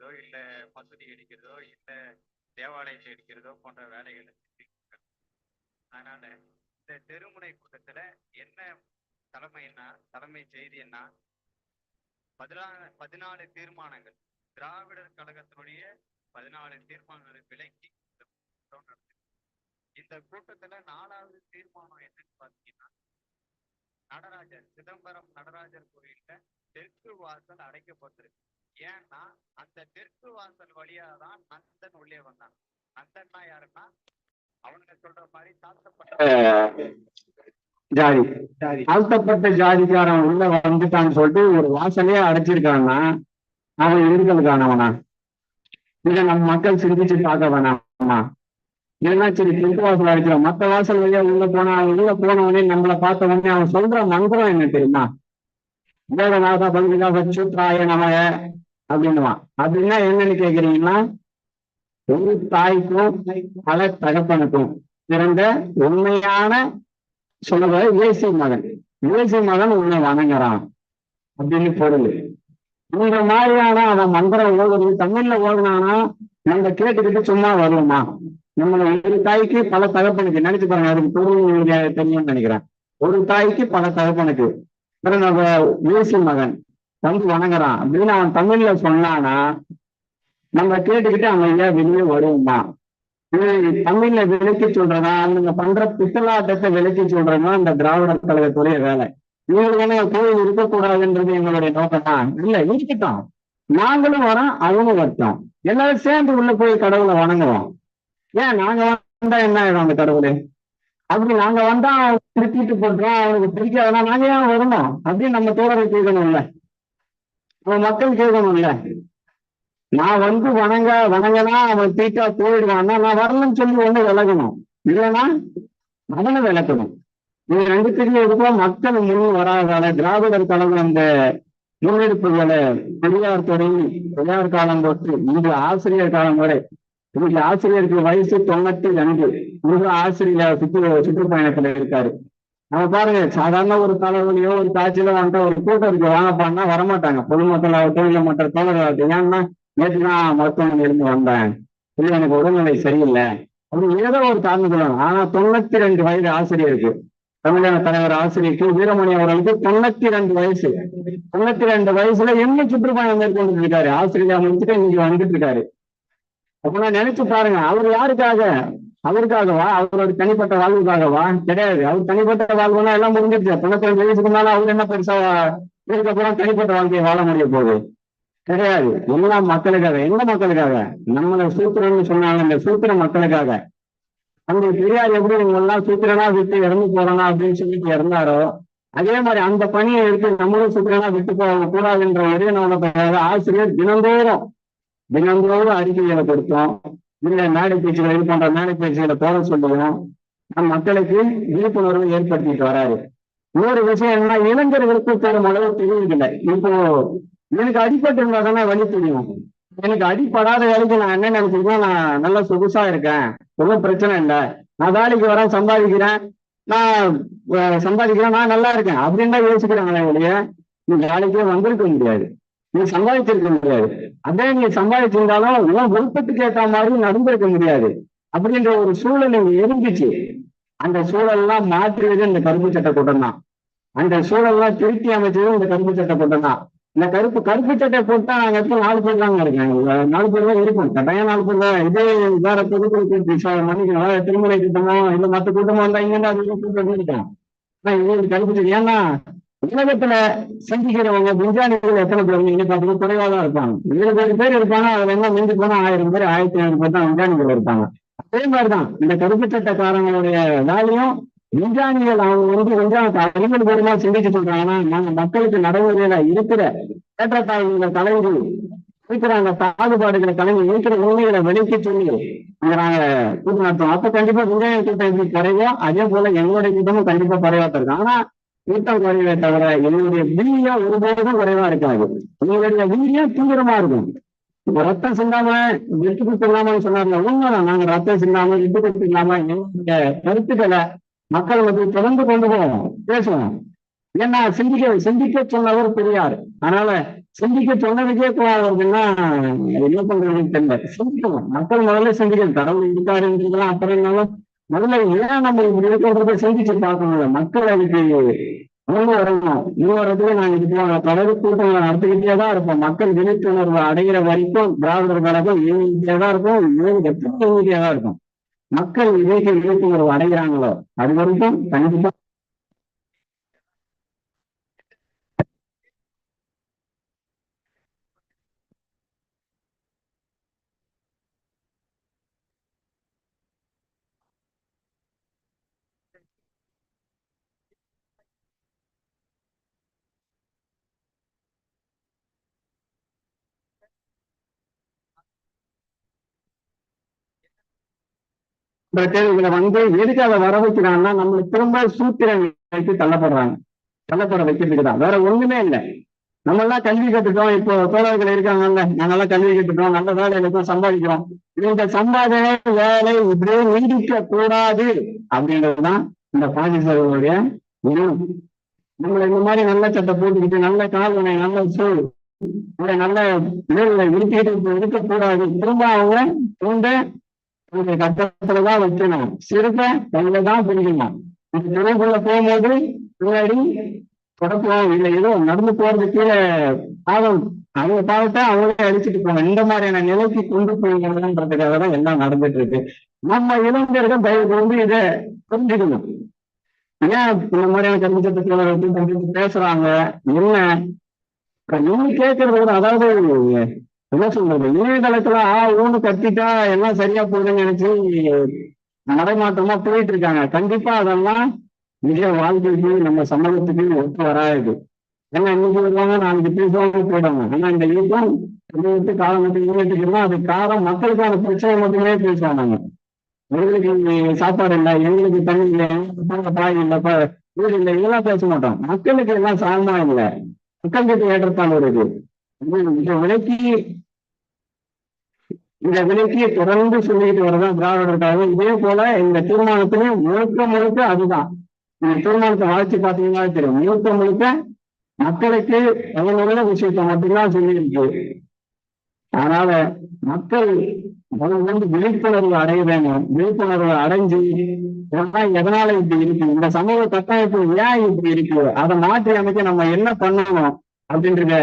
எடுக்கிறதோ இல்ல மசூதி எடுக்கிறதோ இல்ல தேவாலயத்தை எடுக்கிறதோ போன்ற வேலைகளை அதனால இந்த தெருமுனை கூட்டத்துல என்ன தலைமைன்னா தலைமை செய்தி என்ன? பதினாலு பதினாலு தீர்மானங்கள். திராவிடர் கழகத்தினுடைய பதினாலு தீர்மானங்களை விலக்கி இந்த இந்த கூட்டத்துல நாலாவது தீர்மானம் என்னன்னு பாத்தீங்கன்னா நடராஜர் சிதம்பரம் நடராஜர் கோயில்ல தெற்கு வாசல் அடைக்கப்பட்டிருக்கு. ஏன்னா அந்த தெற்கு வாசல் வழியா தான் நந்தன் உள்ளே வந்தான். நந்தன்னா யாருன்னா? அவனுங்க சொல்ற மாதிரி தாழ்த்தப்பட்ட ஜாதி. தாழ்த்தப்பட்ட ஜாதிக்காரன் உள்ள வந்துட்டான்னு சொல்லிட்டு ஒரு வாசலே அடைச்சிருக்கான்னா அவன் இந்துக்களுக்கானவனா இதை நம்ம மக்கள் சிந்திச்சு பார்க்க வேணாமா இல்லைன்னா சரி தெற்கு வாசல் அடிக்கிறோம் மத்த வாசல் வழியா உள்ள போனா உள்ள போனவனே நம்மள பார்த்த உடனே அவன் சொல்ற மந்திரம் என்ன தெரியுமா? வேதநாத பந்திகா வச்சுத்ராய நமக. அப்படின்னுவான். அப்படின்னா என்னன்னு கேக்குறீங்கன்னா ஒரு தாய்க்கும் பல தகப்பனுக்கும் பிறந்த உண்மையான சொல்லுவ இயேசு மகன். இயேசு மகன் உன்னை வணங்குறான். அப்படின்னு பொருள். இந்த மாதிரியான அவன் மந்திரம் ஓதுறது தமிழ்ல ஓடுனானா நம்ம கேட்டுக்கிட்டு சும்மா வருவோமா? நம்மள ஒரு தாய்க்கு பல தகப்பனுக்கு நினைச்சு பாருங்க அதுக்கு பொருள் தெரியும்னு நினைக்கிறேன். ஒரு தாய்க்கு பல தகப்பனுக்கு பிறகு நம்ம இயேசு மகன். தம்பி வணங்குறான். அப்படின்னு அவன் தமிழ்ல சொன்னானா நம்ம கேட்டுக்கிட்டு அவன் அமைதியா வெளியே வருவோமா? தமிழ்ல விலக்கி சொல்றதா? அவங்க பண்ற பித்தலாட்டத்தை விலக்கி சொல்றதுதான் இந்த திராவிட கழகத்துடைய வேலை. இவங்களுக்கு என்ன கோயில் இருக்கக்கூடாதுன்றது எங்களுடைய நோக்கமா இல்ல இருக்கட்டும். நாங்களும் வரோம் அவங்க வரட்டும். எல்லாரும் சேர்ந்து உள்ள போய் கடவுளை வணங்குவோம். ஏன் நாங்க வந்தா என்ன ஆயிடும் அந்த கடவுளு? அப்படி நாங்க வந்தா அவன் திருப்பிட்டு போட்டுறோம் அவனுக்கு பிடிக்காதுன்னா நாங்க ஏன் வரணும்? அப்படின்னு நம்ம தோழரை கேட்கணும்ல. மக்கள் கேட்கணும்ல? நான் வந்து வணங்க வணங்கனா அவன் தீட்டா போயிடுவான்னா நான் வரலன்னு சொல்லி ஒண்ணு விலகணும். இல்லைன்னா அவனை விளக்கணும் இது ரெண்டு இருக்கும் மக்கள் முன் வராதால திராவிடர் கழகம் அந்த முன்னெடுப்புகளை பெரியார் தொடங்கி பெரியார் காலம் தொட்டு இன்று ஆசிரியர் காலம் வரை இன்னைக்கு ஆசிரியருக்கு வயசு தொண்ணூத்தி ரெண்டு. முழு ஆசிரியர் சுற்று சுற்றுப்பயணத்துல இருக்காரு. நம்ம பாருங்க சாதாரண ஒரு தலைவலியோ ஒரு காய்ச்சலோ வந்துட்டு ஒரு கூட்டம் இருக்கு. வாங்கப்பான்னா வரமாட்டாங்க. பொதுமக்கள் ஆகட்டும் இல்ல மற்ற தோழர்களாகட்டும் ஏன்னா நேற்று நான் மருத்துவமனை இருந்து வந்தேன். இல்லை எனக்கு உடல்நிலை சரியில்லை. அப்படி ஏதோ ஒரு காரணம் சொல்லணும் ஆனா தொண்ணூத்தி ரெண்டு வயது ஆசிரியருக்கு தமிழக தலைவர் ஆசிரியருக்கு வீரமணி அவர்களுக்கு தொண்ணூத்தி ரெண்டு வயசு. தொண்ணூத்தி ரெண்டு வயசுல என்ன சுற்றுப்பயணம் மேற்கொண்டு இருக்காரு ஆசிரியர் முடிச்சுட்டு இன்னைக்கு வந்துட்டு இருக்காரு. அப்ப நான் நினைச்சு பாருங்க அவர் யாருக்காக? அவருக்காகவா? அவரோட தனிப்பட்ட வாழ்வுக்காகவா? கிடையாது. அவர் தனிப்பட்ட வாழ்வுனா எல்லாம் முடிஞ்சிருச்சு தொண்ணூத்தி ரெண்டு வயசுக்கு மேல அவர் என்ன பெருசா இதுக்கப்புறம் தனிப்பட்ட வாழ்க்கையை வாழ முடிய போகுது? கிடையாது. எல்லாம் மக்களுக்காக? எந்த மக்களுக்காக? நம்மள சூத்திரன்னு சொன்னாங்க. இந்த சூத்திர மக்களுக்காக. அந்த பெரியார் எப்படி இவங்க எல்லாம் சூத்திரனா விட்டு இறந்து போறனா அப்படின்னு சொல்லிட்டு இறந்தாரோ அதே மாதிரி அந்த பணியை எடுத்து நம்மளும் சூத்திரனா விட்டு போக கூடாதுன்ற ஒரே நோக்கத்துக்காக ஆசிரியர் தினந்தோறும் தினந்தோறும் அறிக்கைகளை கொடுத்தோம். இல்ல மேடை பேச்சுகளை இது போன்ற மேடை பேச்சுகளை போக சொல்லுவோம் நம் மக்களுக்கு விழிப்புணர்வு ஏற்படுத்திட்டு வராரு. இன்னொரு விஷயம் என்ன இளைஞர்களுக்கு பெரும் அளவு தெரியுதில்லை. இப்போ எனக்கு அடிப்பட்டு இருந்தா தானே வழி தெரியும். எனக்கு அடிப்படாத வேலைக்கு நான் என்ன நினைச்சிருக்கேன் நான் நல்லா சொகுசா இருக்கேன். ஒன்றும் பிரச்சனை இல்லை. நான் வேலைக்கு வரேன் சம்பாதிக்கிறேன். நான் சம்பாதிக்கிறேன் நான் நல்லா இருக்கேன். அப்படின்னு தான் யோசிக்கிறாங்களே ஒழிய நீ வேலைக்கே வந்திருக்க முடியாது. நீ சம்பாதிச்சிருக்க முடியாது. அதே நீ சம்பாதிச்சிருந்தாலும் உன் விருப்பத்துக்கு ஏற்ற மாதிரி நடந்திருக்க முடியாது. அப்படின்ற ஒரு சூழல் இங்க இருந்துச்சு. அந்த சூழல்லாம் மாற்றுவது இந்த கருப்பு சட்ட கூட்டம் தான். அந்த சூழல்லாம் திருத்தி அமைச்சது இந்த கருப்பு சட்ட கூட்டம் தான். இந்த கருப்பு கருப்பு சட்டை போட்டா நாங்க எப்போ நாலு பேர் தாங்க இருக்கேன் நாலு பேர் தான் இருக்கும். கட்டாயம் நாலு பேர் தான். இதே வேற பொதுக்குழு மன்னிக்கணும். திருமலை கூட்டமோ இல்ல மத்த கூட்டமோ இருந்தா இங்க அது கூட்டம் இருக்கோம் ஆனா இது கருப்பு சட்டை ஏன்னா உலகத்துல சந்திக்கிறவங்க விஞ்ஞானிகள் எத்தனை பேர் நீங்க பார்த்தீங்கன்னா குறைவா தான் இருப்பாங்க. இருபது பேர் இருப்பாங்க அதுல என்ன மிஞ்சி போனா ஆயிரம் பேர் ஆயிரத்தி ஐநூறு பேர் தான் விஞ்ஞானிகள் இருப்பாங்க. அதே மாதிரிதான் இந்த கருப்பு சட்டக்காரங்களுடைய வேலையும் விஞ்ஞானிகள் அவங்க வந்து விஞ்ஞானத்தை அறிவியல் பூர்வமா சிந்திச்சு சொல்றாங்கன்னா நாங்க மக்களுக்கு நடைமுறையில இருக்கிற ஏற்றத்தாழ்வுகளை கலைஞ்சு இருக்கிற அந்த பாகுபாடுகளை கலைஞர் இருக்கிற உண்மைகளை வெளிக்கு சொல்லி நாங்க கூட்டம் நடத்துவோம் அப்ப கண்டிப்பா விஞ்ஞான கூட்டம் எப்படி குறைவோ அதே போல எங்களுடைய கூட்டமும் கண்டிப்பா குறைவா இருக்கும். ஆனா கூட்டம் குறையவே தவிர என்னுடைய வீரியம் ஒருபோதும் குறைவா இருக்காது. உங்களுடைய வீரியம் தீவிரமா இருக்கும். இப்ப ரத்தம் சிந்தாம வெட்டு கொடுத்து இல்லாமன்னு சொன்னார்ல உண்மைதான் நாங்க ரத்தம் சிந்தாம விட்டு கொடுத்து இல்லாம எங்களுடைய கருத்துக்களை மக்கள் வந்து தொடர்ந்து கொண்டு போவோம் பேசுவோம். ஏன்னா சிந்திக்க சிந்திக்க சொன்னவர் பெரியார். அதனால சிந்திக்க சொன்ன கோவம் வருதுன்னா என்ன பண்றதுன்னு தெரியல. சிந்திக்கணும் மக்கள் முதல்ல சிந்திக்கணும். கடவுள் இருக்காருன்றதுலாம் அப்புறம் இருந்தாலும் முதல்ல ஏன் நம்ம இப்படி இருக்கிறத சிந்திச்சு பார்க்கணும் மக்கள் அதுக்கு உணர்வு வரணும். இன்னொரு வரதுக்கு நாங்க இது தொடர் கூட்டங்களை நடத்திக்கிட்டே தான் இருப்போம். மக்கள் விழிப்புணர்வு அடைகிற வரைக்கும் திராவிடர் கழகம் இயங்கிட்டே தான் இருக்கும். இயங்கி எப்பவும் தான் இருக்கும்? மக்கள் இதற்கு விழிப்புணர்வு அடைகிறாங்களோ அது வரைக்கும் கண்டிப்பா இந்த இதுல வந்து எதுக்கு அதை வர வைக்கிறாங்கன்னா நம்மளுக்கு திரும்ப சூத்திரம் வைத்து தள்ளப்படுறாங்க. தள்ளப்பட வைக்கிறதுக்கு தான் வேற ஒண்ணுமே இல்லை. நம்ம எல்லாம் கல்வி கத்துட்டோம் இப்போ தோழர்கள் இருக்காங்கல்ல நாங்கெல்லாம் கல்வி கத்துட்டோம் நல்ல வேலை இருக்கோம் சம்பாதிக்கிறோம். இந்த சம்பாதனை வேலை இப்படியே நீடிக்க கூடாது அப்படின்றதுதான் இந்த பாகிஸ்தானுடைய எண்ணம் நம்மள இந்த மாதிரி நல்ல சட்டை போட்டுக்கிட்டு நல்ல கால்வனை நல்ல சூழ் இந்த நல்ல வேலை இருக்கிட்டு இருக்கக்கூடாது. திரும்ப அவங்க தூண்ட உங்க கட்டத்துலதான் வைக்கணும். சிறுத்தை கையில தான் பிடிக்கணும் இந்த போகும்போது பின்னாடி தொடப்போம் இல்லை ஏதோ நடந்து போறது கீழே பாவம் அவங்க பாவத்தை அவங்களே அழிச்சிட்டு போகணும். இந்த மாதிரியான நிலைக்கு கொண்டு போகிறதுன்றதுக்காக தான் எல்லாம் நடந்துட்டு இருக்கு நம்ம இளைஞர்கள் தயவு கொண்டு இதை புரிஞ்சுக்கணும். ஏன் இந்த மாதிரியான கல்வி சட்டத்தில் பேசுறாங்க? என்ன? நீங்க கேட்கறது கூட அதாவது என்ன சொல்றது? இணையதளத்துல ஆ ஊன்னு கத்திட்டா எல்லாம் சரியா போகுதுன்னு நினைச்சு நடைமாற்றமா போயிட்டு இருக்காங்க. கண்டிப்பா அதெல்லாம் நிஜ வாழ்க்கைக்கு நம்ம சமூகத்துக்கு ஒத்து வராது. ஏன்னா இன்னைக்கு வருவாங்க நாளைக்கு பேசுவாங்க போயிடுவாங்க. ஆனா இந்த யுத்தம் சமூகத்து காலம் மட்டும் யூனிட்டுக்குன்னா அது காரம் மக்களுக்கான பிரச்சனை மட்டுமே பேசுவாங்க. எங்களுக்கு சாப்பாடு இல்லை எங்களுக்கு தண்ணி இல்லை பாய் இல்லை வீடு இல்லை இதெல்லாம் பேச மாட்டோம். மக்களுக்கு எல்லாம் சாதமா இல்லை. மக்களுக்கு ஏற்றத்தாழ்வு இருக்கு. இந்த விலைக்கு இந்த விலைக்கு தொடர்ந்து சொல்லிட்டு வரதான் திராவிடர் இதே போல இந்த தீர்மானத்திலையும் முழுக்க முழுக்க அதுதான். இந்த தீர்மானத்தை வாசிச்சு பாத்தீங்கன்னா தெரியும். முழுக்க முழுக்க மக்களுக்கு பயனுள்ள விஷயத்தை மட்டும்தான் சொல்லியிருக்கு. அதனால மக்கள் வந்து விழிப்புணர்வு அடைய வேண்டும். விழிப்புணர்வு அடைஞ்சு எதனால இப்படி இருக்கு? இந்த சமூக கட்டமைப்பு ஏன் இப்படி இருக்கு? அதை மாற்றி அமைக்க நம்ம என்ன பண்ணணும் அப்படின்றத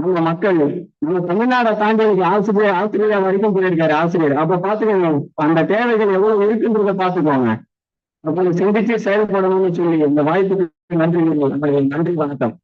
நம்ம மக்கள் நம்ம தமிழ்நாடை தாண்டி ஆசிரியர் ஆஸ்திரேலியா வரைக்கும் போயிருக்காரு ஆசிரியர். அப்ப பாத்துக்கோங்க அந்த தேவைகள் எவ்வளவு இருக்குன்றத பாத்துக்கோங்க. அப்ப சிந்திச்சு செயல்படணும்னு சொல்லி இந்த வாய்ப்புக்கு நன்றி நன்றி வணக்கம்.